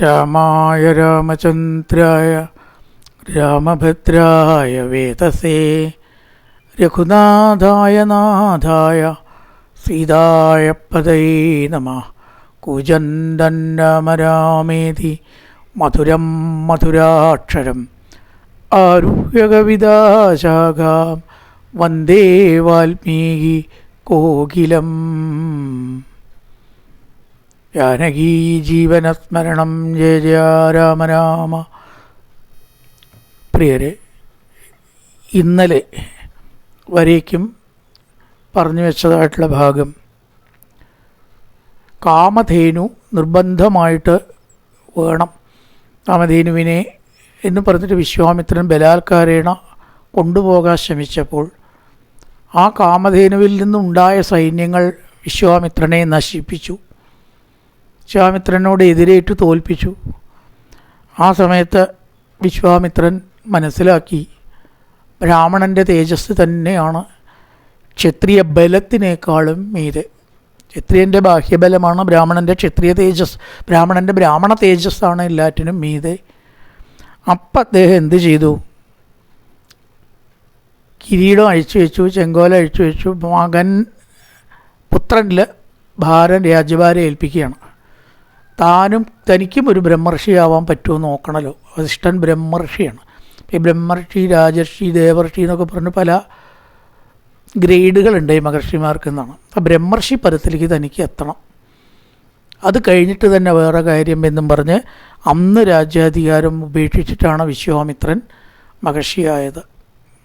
രാമായ രാമചന്ദ്രായ രാമഭദ്രായ വേദസേ രഘുനാഥായ നാഥായ സീതായ പതൈ നമ കുജന്തൻ മധുരം മധുരാക്ഷരം ആരുഹ്യകവിതാശാഖാം വന്ദേ വാൽമീകി കോകിലം. ജാനകീ ജീവനസ്മരണം ജയ ജയ രാമ രാമ. പ്രിയരെ ഇന്നലെ വരേക്കും പറഞ്ഞു വെച്ചതായിട്ടുള്ള ഭാഗം കാമധേനു നിർബന്ധമായിട്ട് വേണം. കാമധേനുവിനെ എന്ന് പറഞ്ഞിട്ട് വിശ്വാമിത്രൻ ബലാത്കാരേണ കൊണ്ടുപോകാൻ ശ്രമിച്ചപ്പോൾ ആ കാമധേനുവിൽ നിന്നുണ്ടായ സൈന്യങ്ങൾ വിശ്വാമിത്രനെ നശിപ്പിച്ചു. വിശ്വാമിത്രനോട് എതിരേറ്റ് തോൽപ്പിച്ചു. ആ സമയത്ത് വിശ്വാമിത്രൻ മനസ്സിലാക്കി ബ്രാഹ്മണന്റെ തേജസ് തന്നെയാണ് ക്ഷത്രിയ ബലത്തിനേക്കാളും മീതെ. ക്ഷത്രിയന്റെ ബാഹ്യബലമാണ് ബ്രാഹ്മണന്റെ ക്ഷത്രിയ തേജസ് ബ്രാഹ്മണന്റെ ബ്രാഹ്മണ തേജസ്സാണ് എല്ലാറ്റിനും മീതെ. അപ്പം അദ്ദേഹം എന്ത് ചെയ്തു? കിരീടം അഴിച്ചു വെച്ചു ചെങ്കോല അഴിച്ചു വെച്ചു. മകൻ പുത്രനിൽ ഭാരം രാജ്യഭാരം ഏൽപ്പിക്കുകയാണ്. താനും തനിക്കും ഒരു ബ്രഹ്മർഷിയാവാൻ പറ്റുമോ നോക്കണല്ലോ. നോക്കണമല്ലോ വസിഷ്ഠൻ ബ്രഹ്മർഷിയാണ്. ഈ ബ്രഹ്മർഷി രാജർഷി ദേവർഷി എന്നൊക്കെ പറഞ്ഞ് പല ഗ്രേഡുകളുണ്ട് ഈ മഹർഷിമാർക്ക് എന്നാണ് അപ്പം ബ്രഹ്മർഷി പരത്തിലേക്ക് തനിക്ക് എത്തണം. അത് കഴിഞ്ഞിട്ട് തന്നെ വേറെ കാര്യം എന്നും പറഞ്ഞ് അന്ന് രാജ്യാധികാരം ഉപേക്ഷിച്ചിട്ടാണ് വിശ്വാമിത്രൻ മഹർഷിയായത്.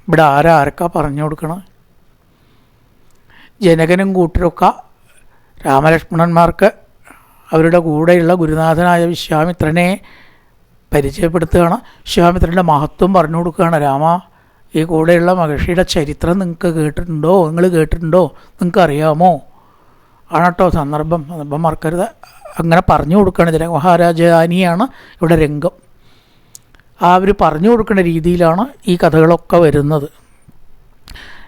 ഇവിടെ ആരാ ആരൊക്കെ പറഞ്ഞു കൊടുക്കണം? ജനകനും കൂട്ടരൊക്കെ രാമലക്ഷ്മണന്മാർക്ക് അവരുടെ കൂടെയുള്ള ഗുരുനാഥനായ വിശ്വാമിത്രനെ പരിചയപ്പെടുത്തുകയാണ്. വിശ്വാമിത്രന്റെ മഹത്വം പറഞ്ഞു കൊടുക്കുകയാണ്. രാമ ഈ കൂടെയുള്ള മഹർഷിയുടെ ചരിത്രം നിങ്ങൾക്ക് കേട്ടിട്ടുണ്ടോ? നിങ്ങൾ കേട്ടിട്ടുണ്ടോ? നിങ്ങൾക്ക് അറിയാമോ? ആണട്ടോ സന്ദർഭം? സന്ദർഭം മറക്കരുത്. അങ്ങനെ പറഞ്ഞു കൊടുക്കുകയാണ്. ജന മഹാരാജാനിയാണ് ഇവിടെ രംഗം. ആ അവർ പറഞ്ഞു കൊടുക്കുന്ന രീതിയിലാണ് ഈ കഥകളൊക്കെ വരുന്നത്.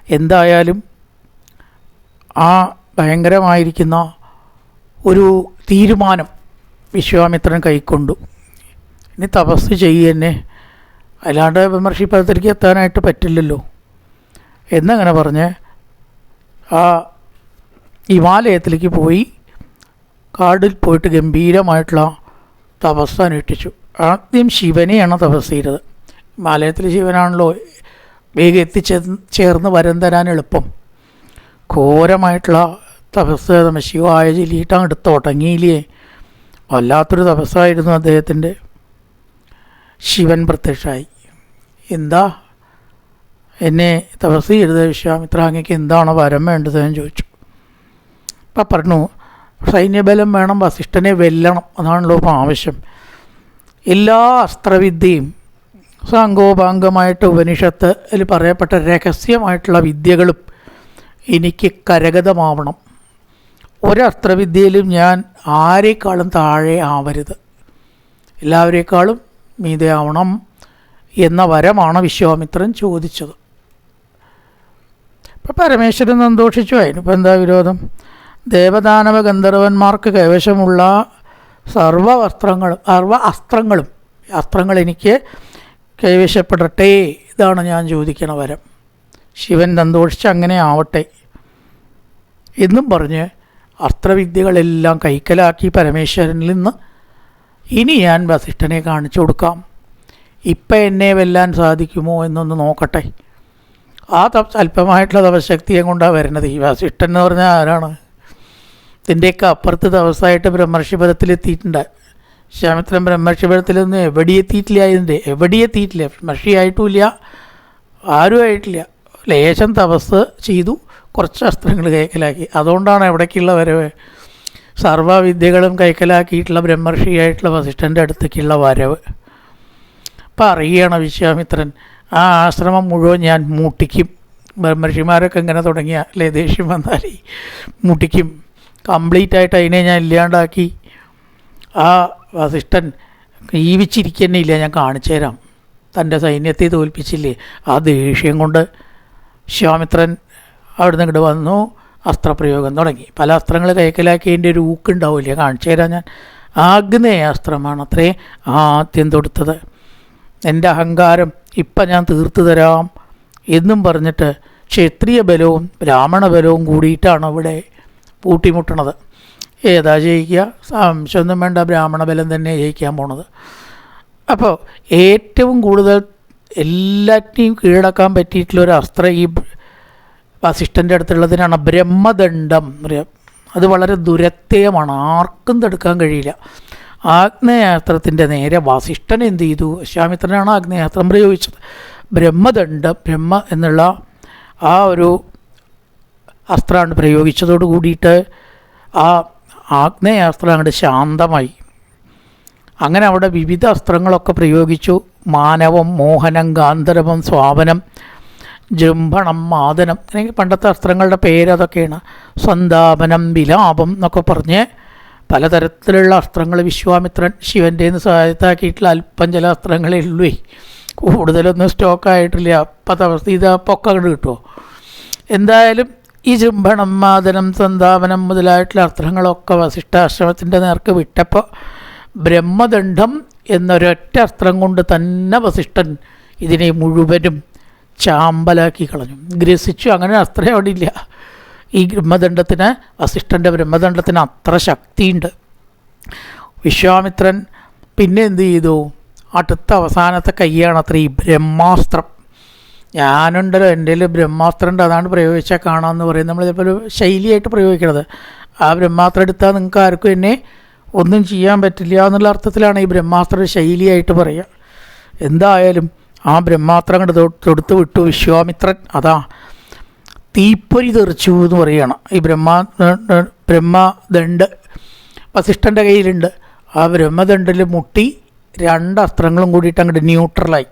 എന്തായാലും ആ ഭയങ്കരമായിരിക്കുന്ന ഒരു തീരുമാനം വിശ്വാമിത്രൻ കൈക്കൊണ്ടു. ഇനി തപസ് ചെയ്യുന്നെ. അല്ലാണ്ട് വിമർശിപ്പത്തിലേക്ക് എത്താനായിട്ട് പറ്റില്ലല്ലോ. എന്നങ്ങനെ പറഞ്ഞ് ആ ഹിമാലയത്തിലേക്ക് പോയി കാടിൽ പോയിട്ട് ഗംഭീരമായിട്ടുള്ള തപസ് അനുഷ്ഠിച്ചു ആദ്യം ശിവനെയാണ് തപസ് ചെയ്തത്. ഹിമാലയത്തിൽ ശിവനാണല്ലോ വേഗം എത്തിച്ചേർന്ന് ചേർന്ന് വരം തരാൻ എളുപ്പം. ഘോരമായിട്ടുള്ള തപസ് ശിവായ ചൊല്ലിയിട്ട് എടുത്ത് ഉടങ്ങിയില്ലേ വല്ലാത്തൊരു തപസ്സായിരുന്നു അദ്ദേഹത്തിന്റെ. ശിവൻ പ്രത്യക്ഷമായി എന്താ? എന്നെ തപസ് ചെയ്തത് വിശ്വാമിത്ര അങ്ങേക്ക് എന്താണ് വരം വേണ്ടത് എന്ന് ചോദിച്ചു. അപ്പം പറഞ്ഞു സൈന്യബലം വേണം വസിഷ്ഠനെ വെല്ലണം. അതാണല്ലോ ഇപ്പം ആവശ്യം. എല്ലാ അസ്ത്രവിദ്യയും സാങ്കോപാംഗമായിട്ട് ഉപനിഷത്ത് പറയപ്പെട്ട രഹസ്യമായിട്ടുള്ള വിദ്യകളും എനിക്ക് കരഗതമാവണം. ഒരസ്ത്രവിദ്യയിലും ഞാൻ ആരെക്കാളും താഴെ ആവരുത്. എല്ലാവരേക്കാളും മീതെ എന്ന വരമാണ് വിശ്വാമിത്രൻ ചോദിച്ചത്. ഇപ്പം പരമേശ്വരൻ സന്തോഷിച്ചു. അതിനിപ്പോൾ എന്താ വിരോധം? ദേവദാനവ ഗന്ധർവന്മാർക്ക് കൈവശമുള്ള സർവ വസ്ത്രങ്ങളും സർവ അസ്ത്രങ്ങളും അസ്ത്രങ്ങൾ എനിക്ക് കൈവശപ്പെടട്ടെ ഇതാണ് ഞാൻ ചോദിക്കണ വരം. ശിവൻ സന്തോഷിച്ച് അങ്ങനെ ആവട്ടെ എന്നും പറഞ്ഞ് അസ്ത്രവിദ്യകളെല്ലാം കൈക്കലാക്കി പരമേശ്വരനിൽ നിന്ന് ഇനി ഞാൻ വസിഷ്ഠനെ കാണിച്ചു കൊടുക്കാം. ഇപ്പം എന്നെ വെല്ലാൻ സാധിക്കുമോ എന്നൊന്ന് നോക്കട്ടെ. ആ തപ് അല്പമായിട്ടുള്ള തപശക്തിയെ കൊണ്ടാണ് വരുന്നത്. ഈ വസിഷ്ഠൻ എന്ന് പറഞ്ഞാൽ ആരാണ്? ഇതിന്റെയൊക്കെ അപ്പുറത്ത് തപസ്സായിട്ട് ബ്രഹ്മർഷിപദത്തിലെത്തിയിട്ടുണ്ട് ശ്യാമിത്രൻ നിന്ന് എവിടെ ഇതിന്റെ എവിടെ എത്തിയിട്ടില്ല. ബ്രഹ്മർഷിയായിട്ടുമില്ല ആരും ആയിട്ടില്ല ലേശം തപസ് ചെയ്തു. കുറച്ച് അസ്ത്രങ്ങൾ കൈക്കലാക്കി. അതുകൊണ്ടാണ് എവിടേക്കുള്ള വരവ് സർവവിദ്യകളും കൈക്കലാക്കിയിട്ടുള്ള ബ്രഹ്മർഷിയായിട്ടുള്ള വസിഷ്ഠന്റെ അടുത്തേക്കുള്ള വരവ്. അപ്പം അറിയണ വിശ്വാമിത്രൻ ആ ആശ്രമം മുഴുവൻ ഞാൻ മൂട്ടിക്കും. ബ്രഹ്മർഷിമാരൊക്കെ ഇങ്ങനെ തുടങ്ങിയ. അല്ലേ ദേഷ്യം വന്നാൽ മുട്ടിക്കും. കംപ്ലീറ്റ് ആയിട്ട് അതിനെ ഞാൻ ഇല്ലാണ്ടാക്കി. ആ വസിഷ്ഠൻ ജീവിച്ചിരിക്കുന്നേ ഇല്ല ഞാൻ കാണിച്ചു തരാം. തന്റെ സൈന്യത്തെ തോൽപ്പിച്ചില്ലേ? ആ ദേഷ്യം കൊണ്ട് വിശ്വാമിത്രൻ അവിടുന്ന് ഇങ്ങോട്ട് വന്നു അസ്ത്രപ്രയോഗം തുടങ്ങി. പല അസ്ത്രങ്ങൾ കൈക്കലാക്കിയതിന്റെ ഒരു ഊക്കുണ്ടാവില്ല കാണിച്ചു തരാം ഞാൻ. ആഗ്നേയ അസ്ത്രമാണ് അത്രേ ആദ്യം തൊടുത്തത്. എന്റെ അഹങ്കാരം ഇപ്പം ഞാൻ തീർത്തു തരാം എന്നും പറഞ്ഞിട്ട് ക്ഷത്രിയ ബലവും ബ്രാഹ്മണ ബലവും കൂടിയിട്ടാണ് ഇവിടെ പൂട്ടിമുട്ടണത്. ഏതാ ജയിക്കുക? സംശയമൊന്നും വേണ്ട ബ്രാഹ്മണ ബലം തന്നെ ജയിക്കാൻ പോണത്. അപ്പോൾ ഏറ്റവും കൂടുതൽ എല്ലാറ്റിനെയും കീഴടക്കാൻ പറ്റിയിട്ടുള്ള ഒരു അസ്ത്രം ഈ വസിഷ്ഠന്റെ അടുത്തുള്ളതിനാണ് ബ്രഹ്മദണ്ഡം. പറയാം അത് വളരെ ദുരത്യമാണ്. ആർക്കും തടുക്കാൻ കഴിയില്ല. ആഗ്നേയാസ്ത്രത്തിന്റെ നേരെ വസിഷ്ഠൻ എന്ത് ചെയ്തു? വിശ്വാമിത്രനാണ് ആഗ്നേയാസ്ത്രം പ്രയോഗിച്ചത്. ബ്രഹ്മദണ്ഡം ബ്രഹ്മ എന്നുള്ള ആ ഒരു അസ്ത്രമാണ് പ്രയോഗിച്ചതോട് കൂടിയിട്ട് ആ ആഗ്നേയാസ്ത്രം അങ്ങോട്ട് ശാന്തമായി. അങ്ങനെ അവിടെ വിവിധ അസ്ത്രങ്ങളൊക്കെ പ്രയോഗിച്ചു. മാനവം മോഹനം ഗാന്ധർവം സ്വാപനം ജൃംഭണം മാതനം അല്ലെങ്കിൽ പണ്ടത്തെ അസ്ത്രങ്ങളുടെ പേര് അതൊക്കെയാണ്. സന്താപനം വിലാപം എന്നൊക്കെ പറഞ്ഞ് പലതരത്തിലുള്ള അസ്ത്രങ്ങൾ വിശ്വാമിത്രൻ ശിവന്റെ നിന്ന് സഹായത്താക്കിയിട്ടുള്ള അല്പം ചില അസ്ത്രങ്ങളേ ഉള്ളൂ. കൂടുതലൊന്നും സ്റ്റോക്കായിട്ടില്ല. അപ്പം അവസ്ഥ ഇത് പൊക്ക അങ്ങോട്ട് കിട്ടുമോ എന്തായാലും ഈ ജൃംഭണം മാതനം സന്താപനം മുതലായിട്ടുള്ള അസ്ത്രങ്ങളൊക്കെ വസിഷ്ഠാശ്രമത്തിന്റെ നേർക്ക് വിട്ടപ്പോൾ ബ്രഹ്മദണ്ഡം എന്നൊരൊറ്റ അസ്ത്രം കൊണ്ട് തന്നെ വസിഷ്ഠൻ ഇതിനെ മുഴുവനും ചാമ്പലാക്കി കളഞ്ഞു. ഗ്രസിച്ചു. അങ്ങനെ അത്രയും അവിടെ ഇല്ല. ഈ ബ്രഹ്മദണ്ഡത്തിന് വസിഷ്ഠന്റെ ബ്രഹ്മദണ്ഡത്തിന് അത്ര ശക്തിയുണ്ട്. വിശ്വാമിത്രൻ പിന്നെ എന്ത് ചെയ്തു? അടുത്ത അവസാനത്തെ കൈയാണ് അത്ര ഈ ബ്രഹ്മാസ്ത്രം. ഞാനുണ്ടല്ലോ എന്റെ ബ്രഹ്മാസ്ത്രം ഉണ്ട്. അതാണ് പ്രയോഗിച്ചാൽ കാണാമെന്ന് പറയും നമ്മൾ ഒരു ശൈലിയായിട്ട് പ്രയോഗിക്കണത്. ആ ബ്രഹ്മാസ്ത്രം എടുത്താൽ നിങ്ങൾക്ക് ആർക്കും എന്നെ ഒന്നും ചെയ്യാൻ പറ്റില്ല എന്നുള്ള അർത്ഥത്തിലാണ് ഈ ബ്രഹ്മാസ്ത്ര ശൈലിയായിട്ട് പറയുക. എന്തായാലും ആ ബ്രഹ്മാസ്ത്രം കണ്ട് തൊടുത്ത് വിട്ടു വിശ്വാമിത്രൻ. അതാ തീപ്പൊരി തെറിച്ചു എന്ന് പറയുകയാണ്. ഈ ബ്രഹ്മാ ബ്രഹ്മദണ്ഡ് വസിഷ്ഠന്റെ കയ്യിലുണ്ട്. ആ ബ്രഹ്മദണ്ഡിൽ മുട്ടി രണ്ട് അസ്ത്രങ്ങളും കൂടിയിട്ട് അങ്ങോട്ട് ന്യൂട്രലായി.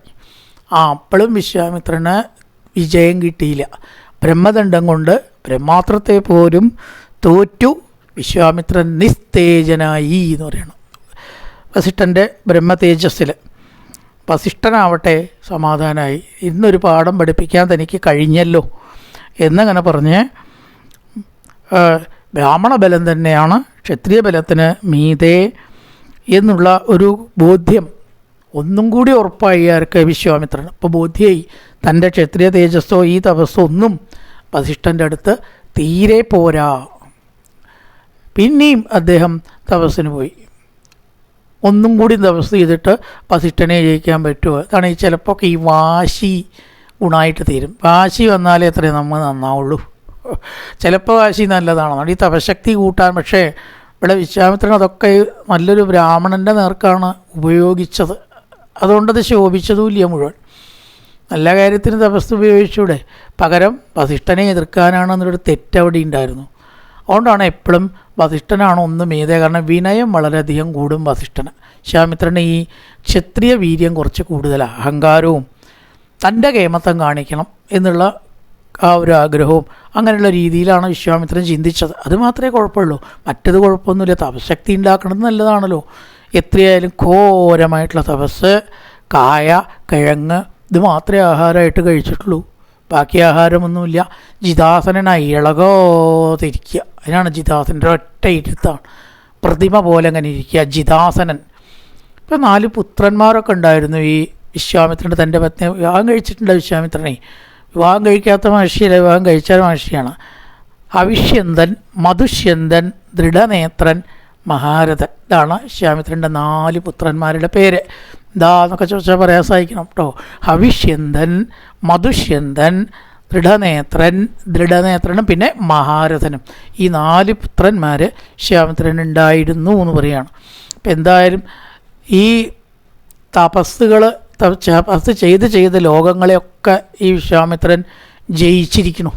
ആ അപ്പോഴും വിശ്വാമിത്രന് വിജയം കിട്ടിയില്ല. ബ്രഹ്മദണ്ഡം കൊണ്ട് ബ്രഹ്മാത്രത്തെ പോലും തോറ്റു വിശ്വാമിത്രൻ നിസ്തേജനായി എന്ന് പറയണം വസിഷ്ഠന്റെ ബ്രഹ്മതേജസ്സിൽ വസിഷ്ഠനാവട്ടെ സമാധാനമായി ഇന്നൊരു പാഠം പഠിപ്പിക്കാൻ തനിക്ക് കഴിഞ്ഞല്ലോ എന്നങ്ങനെ പറഞ്ഞ് ബ്രാഹ്മണ ബലം തന്നെയാണ് ക്ഷത്രിയ ബലത്തിന് മീതേ എന്നുള്ള ഒരു ബോധ്യം. ഒന്നും കൂടി ഉറപ്പായി ആർക്ക് വിശ്വാമിത്രൻ അപ്പോൾ ബോധ്യമായി തന്റെ ക്ഷത്രിയ തേജസ്സോ ഈ തപസ്സോ ഒന്നും വസിഷ്ഠന്റെ അടുത്ത് തീരെ പോരാ. പിന്നെയും അദ്ദേഹം തപസ്സിന് പോയി. ഒന്നും കൂടി തപസ് ചെയ്തിട്ട് വസിഷ്ഠനെ ജയിക്കാൻ പറ്റുമോ? അതാണ് ഈ ചിലപ്പോൾ ഈ വാശി ഗുണമായിട്ട് തീരും. വാശി വന്നാലേ അത്രേ നമ്മൾ നന്നാവുള്ളൂ. ചിലപ്പോൾ വാശി നല്ലതാണെന്നാണ് ഈ തപശക്തി കൂട്ടാൻ. പക്ഷേ ഇവിടെ വിശ്വാമിത്രൻ അതൊക്കെ നല്ലൊരു ബ്രാഹ്മണന്റെ നേർക്കാണ് ഉപയോഗിച്ചത്. അതുകൊണ്ടത് ശോഭിച്ചതുമില്ല മുഴുവൻ. നല്ല കാര്യത്തിന് തപസ് ഉപയോഗിച്ചൂടെ. പകരം വസിഷ്ഠനെ എതിർക്കാനാണെന്നൊരു തെറ്റവിടെ ഉണ്ടായിരുന്നു. അതുകൊണ്ടാണ് എപ്പോഴും വസിഷ്ഠനാണ് ഒന്ന് മീതെ കാരണം വിനയം വളരെയധികം കൂടും വസിഷ്ഠന്. ശ്യാമിത്രന് ഈ ക്ഷത്രിയ വീര്യം കുറച്ച് കൂടുതലാണ് അഹങ്കാരവും തന്റെ കേമത്വം കാണിക്കണം എന്നുള്ള ആ ഒരു ആഗ്രഹവും അങ്ങനെയുള്ള രീതിയിലാണ് വിശ്വാമിത്രൻ ചിന്തിച്ചത്. അത് മാത്രമേ കുഴപ്പമുള്ളൂ. മറ്റത് കുഴപ്പമൊന്നുമില്ല. തപശക്തി ഉണ്ടാക്കണത് നല്ലതാണല്ലോ. എത്രയായാലും ഘോരമായിട്ടുള്ള തപസ് കായ കിഴങ്ങ് ഇത് മാത്രമേ ആഹാരമായിട്ട് കഴിച്ചിട്ടുള്ളൂ. ബാക്കി ആഹാരമൊന്നുമില്ല. ജിതാസനായി ഇളകോതിരിക്കുക. അതിനാണ് ജിതാസനന്റെ ഒറ്റ ഇരുത്താണ്. പ്രതിമ പോലെ അങ്ങനെ ഇരിക്കുക ജിതാസനൻ. ഇപ്പം നാല് പുത്രന്മാരൊക്കെ ഉണ്ടായിരുന്നു ഈ വിശ്വാമിത്രന്റെ തന്റെ പത്നി വിവാഹം കഴിച്ചിട്ടുണ്ട് വിശ്വാമിത്രനെ. വിവാഹം കഴിക്കാത്ത മഹർഷിയല്ല? വിവാഹം കഴിച്ച മഹർഷിയാണ്. അവിഷ്യന്തൻ മധുഷ്യന്തൻ ദൃഢനേത്രൻ മഹാരഥൻ ഇതാണ് വിശ്വാമിത്രന്റെ നാല് പുത്രന്മാരുടെ പേര്. ഇതാ എന്നൊക്കെ ചോദിച്ചാൽ പറയാൻ സാധിക്കണം കേട്ടോ. ഹവിഷ്യന്തൻ മധുഷ്യന്തൻ ദൃഢനേത്രൻ ദൃഢനേത്രനും പിന്നെ മഹാരഥനും. ഈ നാല് പുത്രന്മാർ ശ്യാമിത്രനുണ്ടായിരുന്നു എന്ന് പറയുകയാണ് അപ്പം എന്തായാലും ഈ തപസ്സുകൾ തപസ് ചെയ്ത് ചെയ്ത് ലോകങ്ങളെയൊക്കെ ഈ വിശ്വാമിത്രൻ ജയിച്ചിരിക്കുന്നു.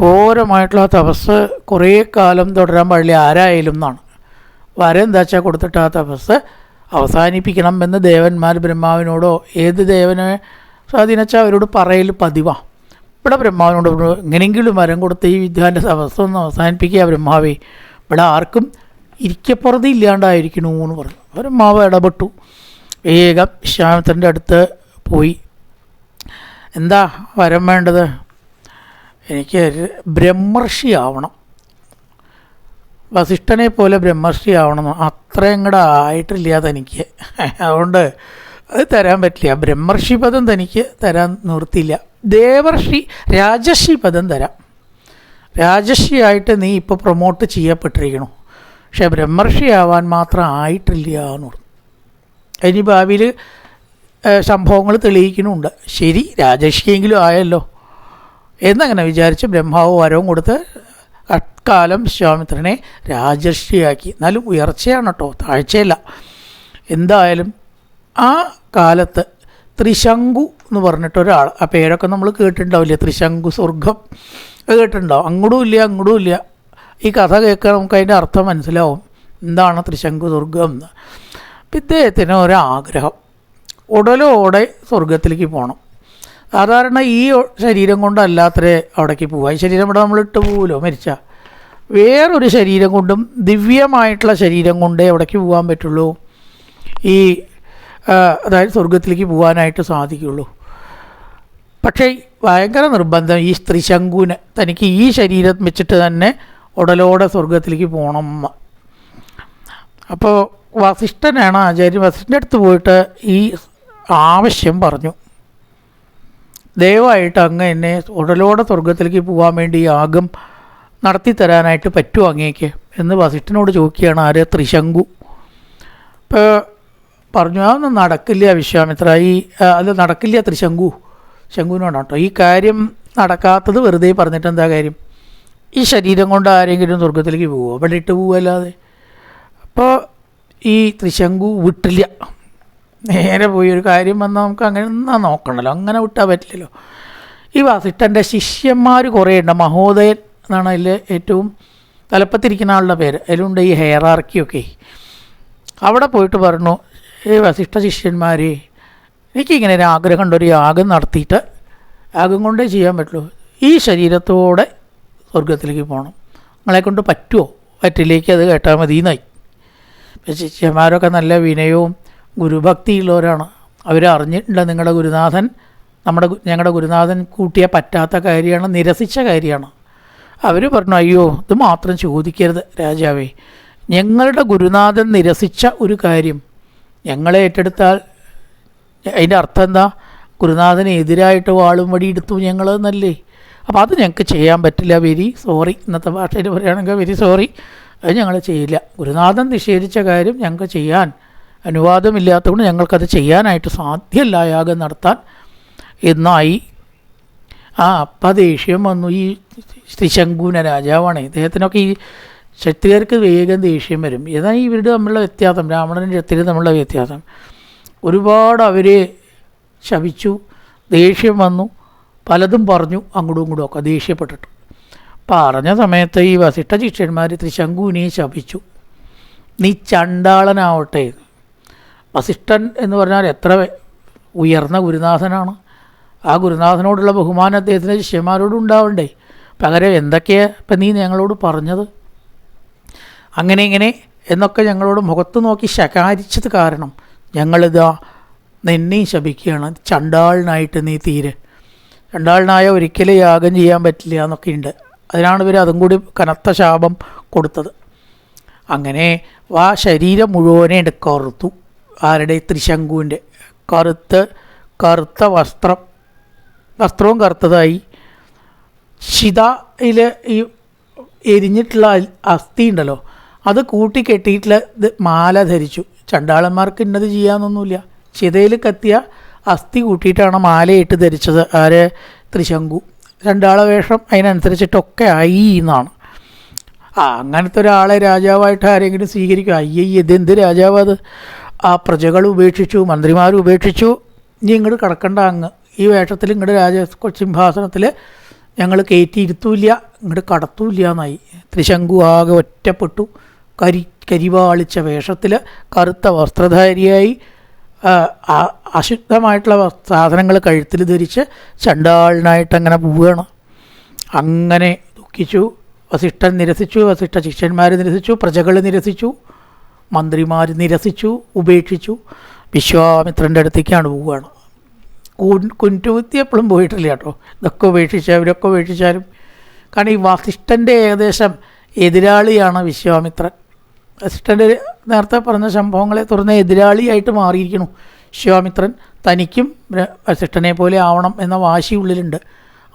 ഘോരമായിട്ടുള്ള തപസ് കുറേ കാലം തുടരാൻ പാടില്ല. ആരായാലും എന്നാണ്. വരം എന്താ വെച്ചാൽ കൊടുത്തിട്ട് ആ തപസ് അവസാനിപ്പിക്കണം എന്ന് ദേവന്മാർ ബ്രഹ്മാവിനോടോ ഏത് ദേവനെ സ്വാധീനിച്ചാൽ അവരോട് പറയൽ പതിവാണ് ഇവിടെ ബ്രഹ്മാവിനോട് എങ്ങനെയെങ്കിലും വരം കൊടുത്ത് ഈ വിദ്യാന്റെ അവസ്ഥ ഒന്ന് അവസാനിപ്പിക്കുക ബ്രഹ്മാവേ. ഇവിടെ ആർക്കും ഇരിക്കപ്പുറതി ഇല്ലാണ്ടായിരിക്കണു എന്ന് പറഞ്ഞു. ബ്രഹ്മാവ് ഇടപെട്ടു. വേഗം വിശ്വാമിത്രന്റെ അടുത്ത് പോയി. എന്താ വരം വേണ്ടത്? എനിക്ക് ബ്രഹ്മർഷി ആവണം. വസിഷ്ഠനെ പോലെ ബ്രഹ്മർഷി ആവണം. അത്രയും കൂടെ ആയിട്ടില്ല തനിക്ക് അതുകൊണ്ട് അത് തരാൻ പറ്റില്ല. ബ്രഹ്മർഷി പദം തനിക്ക് തരാൻ നിർത്തിയില്ല ദേവർഷി രാജശ്രീ പദം തരാം. ആയിട്ട് നീ ഇപ്പോൾ പ്രൊമോട്ട് ചെയ്യപ്പെട്ടിരിക്കണു. പക്ഷേ ബ്രഹ്മർഷി ആവാൻ മാത്രം ആയിട്ടില്ല എന്ന് പറഞ്ഞു. ഇനി ഭാവിയിൽ സംഭവങ്ങൾ തെളിയിക്കുന്നുണ്ട്. ശരി രാജശ്രിയെങ്കിലും ആയല്ലോ. എന്നങ്ങനെ വിചാരിച്ച് ബ്രഹ്മാവ് വരവും കൊടുത്ത് അക്കാലം വിശ്വാമിത്രനെ രാജശ്രിയാക്കി. എന്നാലും ഉയർച്ചയാണ് കേട്ടോ താഴ്ചയല്ല. എന്തായാലും ആ കാലത്ത് ത്രിശങ്കു എന്ന് പറഞ്ഞിട്ട് ഒരാൾ ആ പേരൊക്കെ നമ്മൾ കേട്ടിട്ടുണ്ടാവില്ലേ? ത്രിശങ്കു സ്വർഗം കേട്ടിട്ടുണ്ടാവും. അങ്ങോട്ടും ഇല്ല അങ്ങോട്ടും ഇല്ല. ഈ കഥ കേൾക്കാൻ നമുക്ക് അതിന്റെ അർത്ഥം മനസ്സിലാവും. എന്താണ് ത്രിശങ്കു സ്വർഗം എന്ന്. അപ്പം ഇദ്ദേഹത്തിന് ഒരാഗ്രഹം. ഉടലോടെ സ്വർഗത്തിലേക്ക് പോകണം. സാധാരണ ഈ ശരീരം കൊണ്ടല്ലാത്തരെ അവിടേക്ക് പോവുക. ഈ ശരീരം ഇവിടെ നമ്മൾ ഇട്ട് പോവുമല്ലോ മരിച്ച. വേറൊരു ശരീരം കൊണ്ടും ദിവ്യമായിട്ടുള്ള ശരീരം കൊണ്ടേ അവിടേക്ക് പോകാൻ പറ്റുള്ളൂ. ഈ അതായത് സ്വർഗത്തിലേക്ക് പോകാനായിട്ട് സാധിക്കുള്ളൂ. പക്ഷേ ഭയങ്കര നിർബന്ധം ഈ സ്ത്രീ സ്ത്രീശങ്കുവിന് തനിക്ക് ഈ ശരീരം വെച്ചിട്ട് തന്നെ ഉടലോടെ സ്വർഗത്തിലേക്ക് പോകണം അപ്പോൾ വസിഷ്ഠനാണ് ആചാര്യൻ. വസിഷ്ഠന്റെ അടുത്ത് പോയിട്ട് ഈ ആവശ്യം പറഞ്ഞു. ദയവായിട്ട് അങ്ങ് എന്നെ ഉടലോടെ സ്വർഗത്തിലേക്ക് പോകാൻ വേണ്ടി യാഗം നടത്തി തരാനായിട്ട് പറ്റുമോ അങ്ങേക്ക് എന്ന് വസിഷ്ഠനോട് ചോദിക്കുകയാണ് ആര്? ത്രിശങ്കു ഇപ്പോൾ പറഞ്ഞു അതൊന്നും നടക്കില്ല വിശ്വാമിത്ര. ഈ അത് നടക്കില്ല ത്രിശങ്കു ശങ്കുവിനോടാണ് കേട്ടോ ഈ കാര്യം നടക്കാത്തത് വെറുതെ പറഞ്ഞിട്ട് എന്താ കാര്യം? ഈ ശരീരം കൊണ്ട് ആരെങ്കിലും സ്വർഗത്തിലേക്ക് പോകുമോ അവിടെ ഇട്ട് പോവല്ലാതെ. അപ്പോൾ ഈ ത്രിശങ്കു വിട്ടില്ല. നേരെ പോയി ഒരു കാര്യം വന്നാൽ നമുക്ക് അങ്ങനെ എന്നാ നോക്കണമല്ലോ അങ്ങനെ വിട്ടാൽ പറ്റില്ലല്ലോ. ഈ വസിഷ്ഠന്റെ ശിഷ്യന്മാർ കുറേ ഉണ്ട്. മഹോദയൻ എന്നാണ് അതിൽ ഏറ്റവും തലപ്പത്തിരിക്കുന്ന ആളുടെ പേര്. അതിലുണ്ട് ഈ ഹെയറാർക്കിയൊക്കെ അവിടെ പോയിട്ട് പറഞ്ഞു ഏ വസിഷ്ഠ ശിഷ്യന്മാരെ എനിക്കിങ്ങനെ ഒരു ഉണ്ട് ഒരു യാഗം നടത്തിയിട്ട് യാഗം കൊണ്ടേ ചെയ്യാൻ പറ്റുള്ളൂ. ഈ ശരീരത്തോടെ സ്വർഗത്തിലേക്ക് പോകണം. നിങ്ങളെ കൊണ്ട് പറ്റുമോ? പറ്റിലേക്ക് അത് കേട്ടാൽ മതി എന്നായി ശിഷ്യന്മാരൊക്കെ നല്ല വിനയവും ഗുരുഭക്തിയുള്ളവരാണ്. അവരറിഞ്ഞിട്ടുണ്ട് നിങ്ങളുടെ ഗുരുനാഥൻ നമ്മുടെ ഞങ്ങളുടെ ഗുരുനാഥൻ കൂട്ടിയ പറ്റാത്ത കാര്യമാണ് നിരസിച്ച കാര്യമാണ്. അവർ പറഞ്ഞു അയ്യോ ഇത് മാത്രം ചോദിക്കരുത് രാജാവേ. ഞങ്ങളുടെ ഗുരുനാഥൻ നിരസിച്ച ഒരു കാര്യം ഞങ്ങളെ ഏറ്റെടുത്താൽ അതിന്റെ അർത്ഥം എന്താ? ഗുരുനാഥന് എതിരായിട്ട് വാളും വടി എടുത്തു ഞങ്ങൾ എന്നല്ലേ അപ്പോൾ അത് ഞങ്ങൾക്ക് ചെയ്യാൻ പറ്റില്ല വെരി. സോറി ഇന്നത്തെ ഭാഷയിൽ പറയുകയാണെങ്കിൽ വെരി സോറി അത് ഞങ്ങൾ ചെയ്യില്ല. ഗുരുനാഥൻ നിഷേധിച്ച കാര്യം ഞങ്ങൾക്ക് ചെയ്യാൻ അനുവാദമില്ലാത്തതുകൊണ്ട് ഞങ്ങൾക്കത് ചെയ്യാനായിട്ട് സാധ്യമല്ല യാഗം നടത്താൻ. എന്നായി ആ അപ്പം ദേഷ്യം വന്നു. ഈ ശ്രീശങ്കുന രാജാവാണ്. ഇദ്ദേഹത്തിനൊക്കെ ഈ ക്ഷത്രിയർക്ക് വേഗം ദേഷ്യം വരും. ഇതാണ് ഇവരുടെ തമ്മിലുള്ള വ്യത്യാസം? ബ്രാഹ്മണനും ക്ഷത്രിയരും തമ്മിലുള്ള വ്യത്യാസം. ഒരുപാട് അവരെ ശപിച്ചു ദേഷ്യം വന്നു പലതും പറഞ്ഞു അങ്ങോട്ടും ഇങ്ങോട്ടും ഒക്കെ ദേഷ്യപ്പെട്ടിട്ട്. പറഞ്ഞ സമയത്ത് ഈ വസിഷ്ഠ ശിഷ്യന്മാർ ത്രിശങ്കുവിനെ ശപിച്ചു. നീ ചണ്ടാളനാവട്ടെ. വസിഷ്ഠൻ എന്ന് പറഞ്ഞാൽ എത്ര ഉയർന്ന ഗുരുനാഥനാണ്. ആ ഗുരുനാഥനോടുള്ള ബഹുമാനം അദ്ദേഹത്തിന്റെ ശിഷ്യന്മാരോടും ഉണ്ടാവണ്ടേ? പകരം എന്തൊക്കെയാണ് ഇപ്പം നീ ഞങ്ങളോട് പറഞ്ഞത്? അങ്ങനെ ഇങ്ങനെ എന്നൊക്കെ ഞങ്ങളോട് മുഖത്ത് നോക്കി ശകാരിച്ചത് കാരണം ഞങ്ങളിതാ നിന്നെയും ശപിക്കുകയാണ്. ചണ്ടാളിനായിട്ട് നീ തീരെ. ചണ്ടാളിനായ ഒരിക്കലും യാഗം ചെയ്യാൻ പറ്റില്ല എന്നൊക്കെ ഉണ്ട്. അതിനാണ് ഇവർ അതും കൂടി കനത്ത ശാപം കൊടുത്തത്. അങ്ങനെ ആ ശരീരം മുഴുവനെ കറുത്തു. ആരുടെ? ത്രിശങ്കുവിന്റെ. കറുത്ത് കറുത്ത വസ്ത്രം. വസ്ത്രവും കറുത്തതായി. ശിതയിൽ ഈ എരിഞ്ഞിട്ടുള്ള അസ്ഥി ഉണ്ടല്ലോ. അത് കൂട്ടി കെട്ടിയിട്ടുള്ള മാല ധരിച്ചു. ചണ്ടാളന്മാർക്ക് ഇന്നത് ചെയ്യാമെന്നൊന്നുമില്ല ചിതയിൽ കത്തിയ അസ്ഥി കൂട്ടിയിട്ടാണ് മാലയിട്ട് ധരിച്ചത്. ആര്? ത്രിശങ്കു. രണ്ടാള വേഷം അതിനനുസരിച്ചിട്ടൊക്കെ ആയി എന്നാണ്. ആ അങ്ങനത്തെ ഒരാളെ രാജാവായിട്ട് ആരെങ്കിലും സ്വീകരിക്കും. അയ്യയ്യ ഇതെന്ത് രാജാവ് അത്? ആ പ്രജകൾ ഉപേക്ഷിച്ചു മന്ത്രിമാർ ഉപേക്ഷിച്ചു. ഇനി ഇങ്ങോട്ട് കിടക്കണ്ട അങ്ങ്. ഈ വേഷത്തിൽ ഇങ്ങോട്ട് രാജ സിംഹാസനത്തിൽ ഞങ്ങൾ കയറ്റിയിരുത്തൂല്ല ഇങ്ങോട്ട് കടത്തൂല്ല എന്നായി. ത്രിശങ്കു ആകെ ഒറ്റപ്പെട്ടു. കരി കരിവാളിച്ച വേഷത്തിൽ കറുത്ത വസ്ത്രധാരിയായി അശുദ്ധമായിട്ടുള്ള സാധനങ്ങൾ കഴുത്തിൽ ധരിച്ച് ചണ്ടാളിനായിട്ട് അങ്ങനെ പോവുകയാണ്. അങ്ങനെ ദുഃഖിച്ചു വസിഷ്ഠൻ നിരസിച്ചു വസിഷ്ഠ ശിഷ്യന്മാർ നിരസിച്ചു പ്രജകൾ നിരസിച്ചു മന്ത്രിമാർ നിരസിച്ചു ഉപേക്ഷിച്ചു വിശ്വാമിത്രന്റെ അടുത്തേക്കാണ് പോവുകയാണ്. കുൻ- കുറ്റുകുത്തി എപ്പോഴും പോയിട്ടില്ല കേട്ടോ. ഇതൊക്കെ ഉപേക്ഷിച്ച അവരൊക്കെ ഉപേക്ഷിച്ചാലും. കാരണം ഈ വസിഷ്ഠന്റെ ഏകദേശം എതിരാളിയാണ് വിശ്വാമിത്രൻ. വസിഷ്ഠന്റെ നേരത്തെ പറഞ്ഞ സംഭവങ്ങളെ തുറന്ന് എതിരാളിയായിട്ട് മാറിയിരിക്കുന്നു. ശിവാമിത്രൻ തനിക്കും വസിഷ്ഠനെ പോലെ ആവണം എന്ന വാശി ഉള്ളിലുണ്ട്.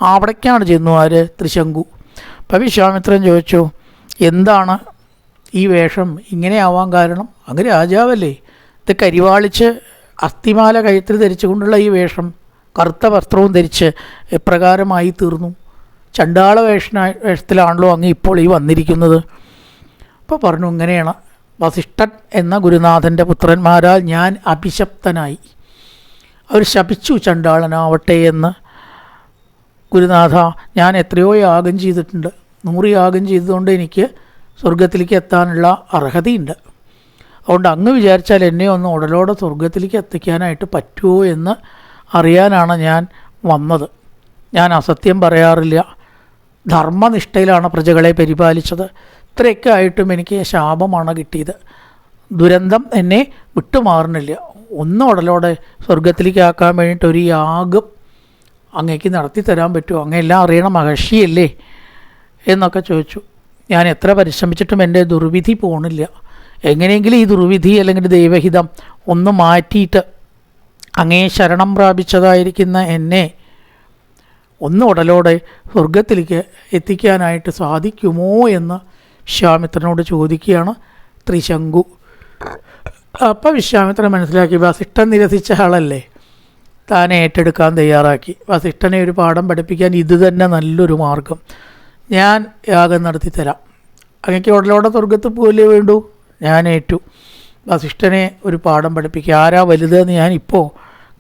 അവിടേക്കാണ് ചെന്നു ആര്? ത്രിശങ്കു അപ്പം വിശ്വാമിത്രൻ ചോദിച്ചു എന്താണ് ഈ വേഷം? ഇങ്ങനെ ആവാൻ കാരണം? അങ്ങ് രാജാവല്ലേ? ഇത് കരിവാളിച്ച് അസ്ഥിമാല കഴുത്തിൽ ധരിച്ചുകൊണ്ടുള്ള ഈ വേഷം കറുത്ത വസ്ത്രവും ധരിച്ച് എപ്രകാരമായി തീർന്നു? ചണ്ടാള വേഷനായി വേഷത്തിലാണല്ലോ അങ്ങ് ഇപ്പോൾ ഈ വന്നിരിക്കുന്നത്. അപ്പോൾ പറഞ്ഞു ഇങ്ങനെയാണ്. വസിഷ്ഠൻ എന്ന ഗുരുനാഥന്റെ പുത്രന്മാരാൽ ഞാൻ അഭിശപ്തനായി. അവർ ശപിച്ചു ചണ്ടാളനാവട്ടെ എന്ന്. ഗുരുനാഥ ഞാൻ എത്രയോ യാഗം ചെയ്തിട്ടുണ്ട്. നൂറ് യാഗം ചെയ്തതുകൊണ്ട് എനിക്ക് സ്വർഗത്തിലേക്ക് എത്താനുള്ള അർഹതയുണ്ട്. അതുകൊണ്ട് അങ്ങ് വിചാരിച്ചാൽ എന്നെ ഒന്ന് ഉടലോടെ സ്വർഗത്തിലേക്ക് എത്തിക്കാനായിട്ട് പറ്റുമോ എന്ന് അറിയാനാണ് ഞാൻ വന്നത്. ഞാൻ അസത്യം പറയാറില്ല. ധർമ്മനിഷ്ഠയിലാണ് പ്രജകളെ പരിപാലിച്ചത്. ഇത്രയൊക്കെ ആയിട്ടും എനിക്ക് ശാപമാണ് കിട്ടിയത്. ദുരന്തം എന്നെ വിട്ടുമാറുന്നില്ല. ഒന്ന് ഉടലോടെ സ്വർഗത്തിലേക്ക് ആക്കാൻ വേണ്ടിയിട്ട് ഒരു യാഗം അങ്ങേക്ക് നടത്തി തരാൻ പറ്റുമോ? അങ്ങെല്ലാം അറിയണ മഹർഷിയല്ലേ? എന്നൊക്കെ ചോദിച്ചു. ഞാൻ എത്ര പരിശ്രമിച്ചിട്ടും എന്റെ ദുർവിധി പോണില്ല. എങ്ങനെയെങ്കിലും ഈ ദുർവിധി അല്ലെങ്കിൽ ദൈവഹിതം ഒന്ന് മാറ്റിയിട്ട് അങ്ങേ ശരണം പ്രാപിച്ചതായിരിക്കുന്ന എന്നെ ഒന്ന് ഉടലോടെ സ്വർഗത്തിലേക്ക് എത്തിക്കാനായിട്ട് സാധിക്കുമോ എന്ന് വിശ്വാമിത്രനോട് ചോദിക്കുകയാണ് ത്രിശങ്കു അപ്പം വിശ്വാമിത്രൻ മനസ്സിലാക്കി വസിഷ്ഠൻ നിരസിച്ച ആളല്ലേ? താൻ ഏറ്റെടുക്കാൻ തയ്യാറാക്കി. വസിഷ്ഠനെ ഒരു പാഠം പഠിപ്പിക്കാൻ ഇത് തന്നെ നല്ലൊരു മാർഗം. ഞാൻ യാഗം നടത്തി തരാം. അങ്ങക്ക് ഉടലോടെ സ്വർഗത്ത് പോലെ വേണ്ടു? ഞാൻ ഏറ്റു. വസിഷ്ഠനെ ഒരു പാഠം പഠിപ്പിക്കുക. ആരാ വലുതെന്ന് ഞാൻ ഇപ്പോൾ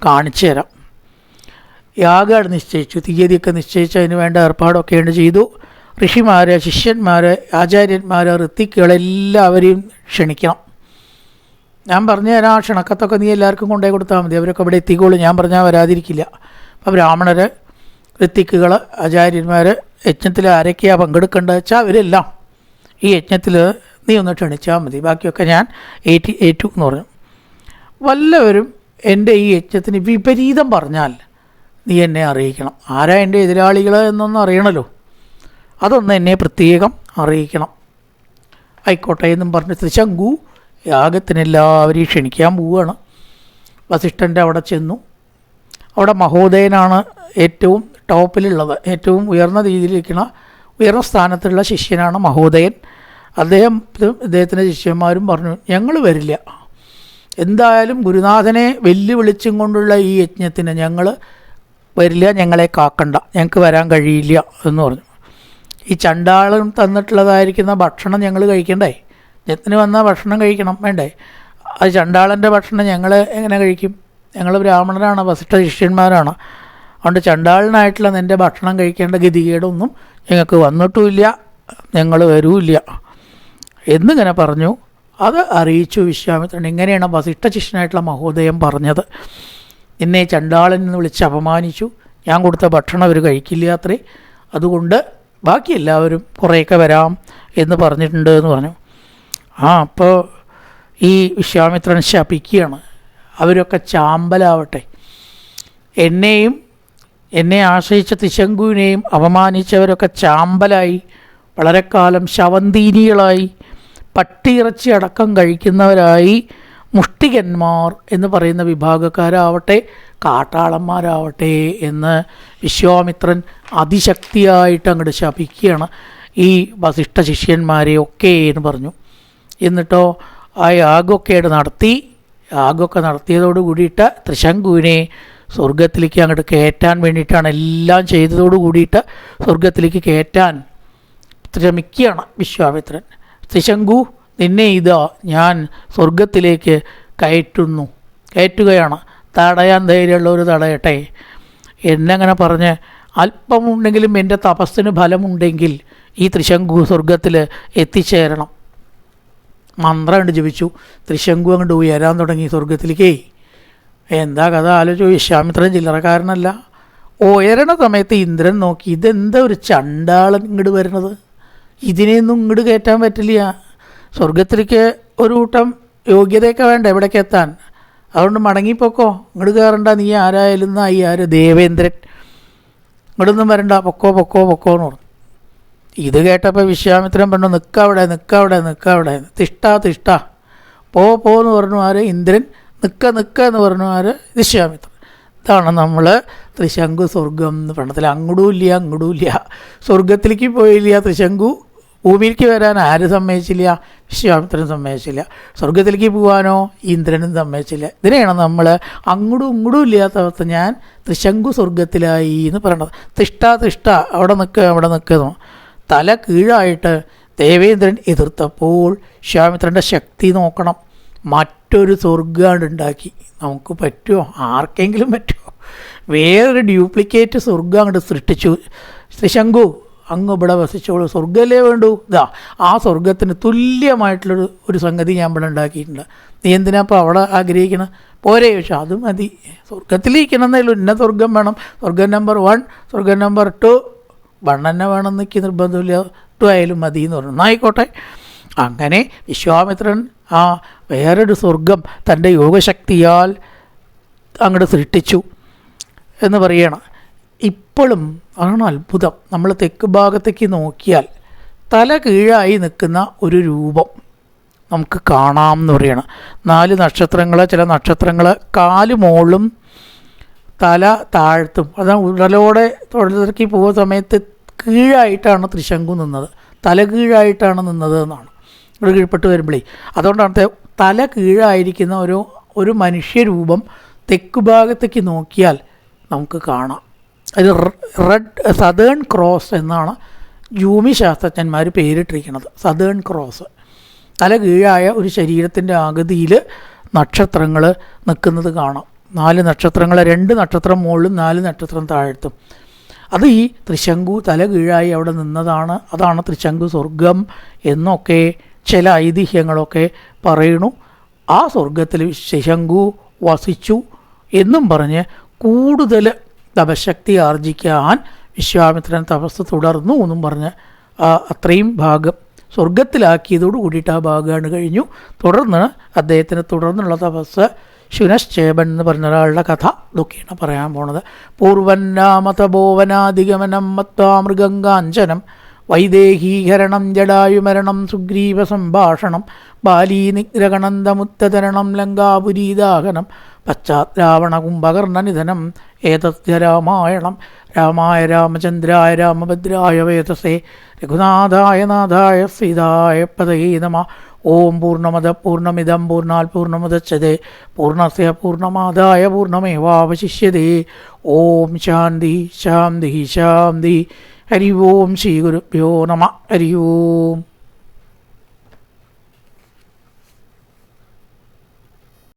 കാണിച്ചു തരാം. യാഗം നിശ്ചയിച്ചു. തീയതിയൊക്കെ നിശ്ചയിച്ച് അതിന് വേണ്ട ഏർപ്പാടൊക്കെയാണ് ചെയ്തു. ഋഷിമാരെ ശിഷ്യന്മാർ ആചാര്യന്മാർ ഋത്തിക്കുകളെല്ലാവരെയും ക്ഷണിക്കണം. ഞാൻ പറഞ്ഞു തരാം ആ ക്ഷണക്കത്തൊക്കെ നീ എല്ലാവർക്കും കൊണ്ടേ കൊടുത്താൽ മതി. അവരൊക്കെ ഇവിടെ എത്തിക്കോളൂ. ഞാൻ പറഞ്ഞാൽ വരാതിരിക്കില്ല. അപ്പോൾ ബ്രാഹ്മണർ ഋത്തിക്കുകൾ ആചാര്യന്മാർ യജ്ഞത്തിൽ ആരൊക്കെയാണ് പങ്കെടുക്കേണ്ടത് വെച്ചാൽ അവരെല്ലാം ഈ യജ്ഞത്തിൽ നീ ഒന്ന് ക്ഷണിച്ചാൽ മതി. ബാക്കിയൊക്കെ ഞാൻ ഏറ്റി ഏറ്റു എന്ന് പറഞ്ഞു വല്ലവരും എന്റെ ഈ യജ്ഞത്തിന് വിപരീതം പറഞ്ഞാൽ നീ എന്നെ അറിയിക്കണം. ആരാ എന്റെ എതിരാളികൾ എന്നൊന്നും അറിയണമല്ലോ അതൊന്ന് എന്നെ പ്രത്യേകം അറിയിക്കണം. ആയിക്കോട്ടെ എന്നും പറഞ്ഞ് ത്രിശങ്കു യാഗത്തിനെല്ലാവരെയും ക്ഷണിക്കാൻ പോവുകയാണ്. വസിഷ്ഠന്റെ അവിടെ ചെന്നു. അവിടെ മഹോദയനാണ് ഏറ്റവും ടോപ്പിലുള്ളത് ഏറ്റവും ഉയർന്ന രീതിയിലിരിക്കുന്ന ഉയർന്ന സ്ഥാനത്തുള്ള ശിഷ്യനാണ് മഹോദയൻ. അദ്ദേഹം ഇദ്ദേഹത്തിന്റെ ശിഷ്യന്മാരും പറഞ്ഞു ഞങ്ങൾ വരില്ല. എന്തായാലും ഗുരുനാഥനെ വെല്ലുവിളിച്ചും കൊണ്ടുള്ള ഈ യജ്ഞത്തിന് ഞങ്ങൾ വരില്ല ഞങ്ങളെ കാക്കണ്ട. ഞങ്ങൾക്ക് വരാൻ കഴിയില്ല എന്ന് പറഞ്ഞു. ഈ ചണ്ടാളം തന്നിട്ടുള്ളതായിരിക്കുന്ന ഭക്ഷണം ഞങ്ങൾ കഴിക്കണ്ടേ? യജ്ഞത്തിന് വന്നാൽ ഭക്ഷണം കഴിക്കണം വേണ്ടേ? അത് ചണ്ടാളന്റെ ഭക്ഷണം ഞങ്ങൾ എങ്ങനെ കഴിക്കും? ഞങ്ങൾ ബ്രാഹ്മണരാണ്? വസിഷ്ഠ ശിഷ്യന്മാരാണ്? അതുകൊണ്ട് ചണ്ടാളനായിട്ടുള്ള നിന്റെ ഭക്ഷണം കഴിക്കേണ്ട ഗതികേടൊന്നും ഞങ്ങൾക്ക് വന്നിട്ടുമില്ല ഞങ്ങൾ വരൂല്ല. എന്നിങ്ങനെ പറഞ്ഞു. അത് അറിയിച്ചു വിശ്വാമിത്രൻ. ഇങ്ങനെയാണ് വസിഷ്ഠ ശിഷ്യനായിട്ടുള്ള മഹോദയം പറഞ്ഞത്. എന്നെ ചണ്ടാളൻ എന്ന് വിളിച്ച് അപമാനിച്ചു. ഞാൻ കൊടുത്ത ഭക്ഷണം അവർ കഴിക്കില്ല അത്രേ. അതുകൊണ്ട് ബാക്കി എല്ലാവരും കുറേയൊക്കെ വരാം എന്ന് പറഞ്ഞിട്ടുണ്ട് എന്ന് പറഞ്ഞു. ആ അപ്പോൾ ഈ വിശ്വാമിത്രൻ ശപിക്കുകയാണ്. അവരൊക്കെ ചാമ്പലാവട്ടെ. എന്നെയും എന്നെ ആശ്രയിച്ച തിശങ്കുവിനെയും അപമാനിച്ചവരൊക്കെ ചാമ്പലായി വളരെക്കാലം കാലം ശവന്തീനികളായി പട്ടിയിറച്ചി അടക്കം കഴിക്കുന്നവരായി മുഷ്ടികന്മാർ എന്ന് പറയുന്ന വിഭാഗക്കാരാവട്ടെ കാട്ടാളന്മാരാവട്ടെ എന്ന് വിശ്വാമിത്രൻ അതിശക്തിയായിട്ട് അങ്ങോട്ട് ശപിക്കുകയാണ്. ഈ വസിഷ്ഠ ശിഷ്യന്മാരെ ഒക്കെ എന്ന് പറഞ്ഞു. എന്നിട്ടോ ആ യാഗമൊക്കെ ആയിട്ട് നടത്തി യാഗമൊക്കെ നടത്തിയതോട് കൂടിയിട്ട് തൃശങ്കുവിനെ സ്വർഗത്തിലേക്ക് അങ്ങോട്ട് കയറ്റാൻ വേണ്ടിയിട്ടാണ് എല്ലാം ചെയ്തതോട് കൂടിയിട്ട് സ്വർഗത്തിലേക്ക് കയറ്റാൻ ശ്രമിക്കുകയാണ് വിശ്വാമിത്രൻ. ത്രിശങ്കു നിന്നെ ഇതാ ഞാൻ സ്വർഗത്തിലേക്ക് കയറ്റുന്നു. കയറ്റുകയാണ്. തടയാൻ ധൈര്യമുള്ളവർ തടയട്ടെ. എന്നങ്ങനെ പറഞ്ഞ് അല്പമുണ്ടെങ്കിലും എന്റെ തപസ്സിന് ഫലമുണ്ടെങ്കിൽ ഈ ത്രിശങ്കു സ്വർഗത്തിൽ എത്തിച്ചേരണം. മന്ത്രം കണ്ട് ജപിച്ചു. ത്രിശങ്കു അങ്ങോട്ട് ഉയരാൻ തുടങ്ങി സ്വർഗത്തിലേക്കേ എന്താ കഥ? ആലോചിച്ചു വിശ്വാമിത്രൻ ചില്ലറക്കാരനല്ല. ഉയരണ സമയത്ത് ഇന്ദ്രൻ നോക്കി ഇതെന്താ ഒരു ചണ്ടാളം ഇങ്ങോട്ട് വരണത് ഇതിനെയൊന്നും ഇങ്ങോട്ട് കയറ്റാൻ പറ്റില്ല. സ്വർഗത്തിലേക്ക് ഒരു കൂട്ടം യോഗ്യതയൊക്കെ വേണ്ട എവിടേക്ക് എത്താൻ? അതുകൊണ്ട് മടങ്ങിപ്പോക്കോ. ഇങ്ങോട്ട് കയറണ്ട നീ ആരായാലും ഈ ആര്? ദേവേന്ദ്രൻ. ഇങ്ങോട്ടൊന്നും വരണ്ട പൊക്കോ പൊക്കോ പൊക്കോ എന്ന് പറഞ്ഞു. ഇത് കേട്ടപ്പോൾ വിശ്വാമിത്രൻ പറഞ്ഞു നിൽക്കവിടെ നിൽക്കവിടെ നിൽക്കവിടെ തിഷ്ട തിഷ്ട. പോ പോ എന്ന് പറഞ്ഞു ആര്? ഇന്ദ്രൻ. നിൽക്ക നിൽക്ക എന്ന് പറഞ്ഞു ആര്? വിശ്വാമിത്രൻ. ഇതാണ് നമ്മൾ ത്രിശങ്കു സ്വർഗം എന്ന് പറഞ്ഞതിൽ അങ്ങോട്ടും ഇല്ല അങ്ങോട്ടും ഇല്ല. സ്വർഗത്തിലേക്ക് പോയില്ല ത്രിശങ്കു. ഭൂമിയിലേക്ക് വരാൻ ആര് സമ്മതിച്ചില്ല? വിശ്വാമിത്രൻ സമ്മതിച്ചില്ല. സ്വർഗത്തിലേക്ക് പോകാനോ ഇന്ദ്രനും സമ്മതിച്ചില്ല. ഇതിനെയാണ് നമ്മൾ അങ്ങോട്ടും ഇങ്ങോട്ടും ഇല്ലാത്ത അവസ്ഥ. ഞാൻ ത്രിശങ്കു സ്വർഗത്തിലായി എന്ന് പറയണത്. തിഷ്ട തിഷ്ട അവിടെ നിൽക്കുക അവിടെ നിൽക്കുന്നു തല കീഴായിട്ട് ദേവേന്ദ്രൻ എതിർത്തപ്പോൾ വിശ്വാമിത്രന്റെ ശക്തി നോക്കണം. മറ്റൊരു സ്വർഗാണ്ട് ഉണ്ടാക്കി. നമുക്ക് പറ്റുമോ? ആർക്കെങ്കിലും പറ്റുമോ? വേറൊരു ഡ്യൂപ്ലിക്കേറ്റ് സ്വർഗം അങ്ങോട്ട് സൃഷ്ടിച്ചു. ശ്രീശങ്കു അങ്ങ് ഇവിടെ വസിച്ചോളൂ സ്വർഗമല്ലേ വേണ്ടൂ? ഇതാ ആ സ്വർഗത്തിന് തുല്യമായിട്ടുള്ളൊരു ഒരു സംഗതി ഞാൻ ഇവിടെ ഉണ്ടാക്കിയിട്ടുണ്ട്. നീ എന്തിനാ അപ്പോൾ അവിടെ ആഗ്രഹിക്കണം? പോരെ പക്ഷെ അത് മതി. സ്വർഗത്തിലിരിക്കണം എന്നല്ലോ ഇന്ന സ്വർഗം വേണം. സ്വർഗം നമ്പർ വൺ സ്വർഗം നമ്പർ ടു വൺ തന്നെ വേണം എന്നൊക്കെ നിർബന്ധമില്ല. ടു ആയാലും മതി എന്ന് പറഞ്ഞു. ആയിക്കോട്ടെ അങ്ങനെ വിശ്വാമിത്രൻ ആ വേറൊരു സ്വർഗം തന്റെ യോഗശക്തിയാൽ അങ്ങോട്ട് സൃഷ്ടിച്ചു എന്ന് പറയണം. ഇപ്പോഴും ആണ് അത്ഭുതം. നമ്മൾ തെക്ക് ഭാഗത്തേക്ക് നോക്കിയാൽ തല കീഴായി നിൽക്കുന്ന ഒരു രൂപം നമുക്ക് കാണാം എന്ന് പറയണം. നാല് നക്ഷത്രങ്ങൾ ചില നക്ഷത്രങ്ങൾ കാൽ മുകളിലും തല താഴ്ത്തും. അതാണ് ഉടലോടെ തൊഴിലിറക്കി പോകുന്ന സമയത്ത് കീഴായിട്ടാണ് ത്രിശങ്കു നിന്നത്. തല കീഴായിട്ടാണ് നിന്നത് എന്നാണ്. ഇവിടെ കീഴ്പ്പെട്ട് വരുമ്പോഴേ അതുകൊണ്ടാണ് തല കീഴായിരിക്കുന്ന ഒരു ഒരു മനുഷ്യരൂപം തെക്ക് ഭാഗത്തേക്ക് നോക്കിയാൽ നമുക്ക് കാണാം. അത് റെഡ് സതേൺ ക്രോസ് എന്നാണ് ജൂമി ശാസ്ത്രജ്ഞന്മാർ പേരിട്ടിരിക്കുന്നത്. Southern Cross. തല കീഴായ ഒരു ശരീരത്തിന്റെ ആകൃതിയിൽ നക്ഷത്രങ്ങൾ നിൽക്കുന്നത് കാണാം. നാല് നക്ഷത്രങ്ങൾ രണ്ട് നക്ഷത്രം മുകളിലും നാല് നക്ഷത്രം താഴ്ത്തും. അത് ഈ തൃശങ്കു തല കീഴായി അവിടെ നിന്നതാണ്. അതാണ് തൃശങ്കു സ്വർഗം എന്നൊക്കെ ചില ഐതിഹ്യങ്ങളൊക്കെ പറയണു ആ സ്വർഗത്തിൽ ശശങ്കു വസിച്ചു എന്നും പറഞ്ഞ് കൂടുതൽ തപശക്തി ആർജിക്കാൻ വിശ്വാമിത്രൻ തപസ് തുടർന്നു എന്നും പറഞ്ഞ് അത്രയും ഭാഗം സ്വർഗത്തിലാക്കിയതോട് കൂടിയിട്ട് ആ ഭാഗമാണ് കഴിഞ്ഞു. തുടർന്ന് അദ്ദേഹത്തിന് തുടർന്നുള്ള തപസ് ശുനശ്ചേബൻ എന്ന് പറഞ്ഞ ഒരാളുടെ കഥ ഇതൊക്കെയാണ് പറയാൻ പോണത്. പൂർവന്നാമതപോവനാധിഗമനം മത്വാമൃഗങ്കാഞ്ചനം വൈദേഹീകരണം ജടായുമരണം സുഗ്രീവ സംഭാഷണം ബാലീനിഗ്രഹണന്തമുത്തതരണം ലങ്കാപുരീദാഹനം പശ്ചാത്രാവണ കുംഭകർണനിധനം ഏതസ്യ രാമായണം. രാമായ രാമചന്ദ്രായ രാമഭദ്രായ വേദസേ. രഘുനാഥായ നാഥായ സീതായ പതയേ നമ. ഓം പൂർണമത പൂർണമിതം പൂർണാൽ പൂർണമുദച്ഛതേ പൂർണസ്യ പൂർണമാദായ പൂർണമേവാവശിഷ്യതേ ഓം ശാന്തി ശാന്തി ശാന്തി. ഹരി ഓം ശ്രീ ഗുരുഭ്യോ നമ. ഹരി ഓം.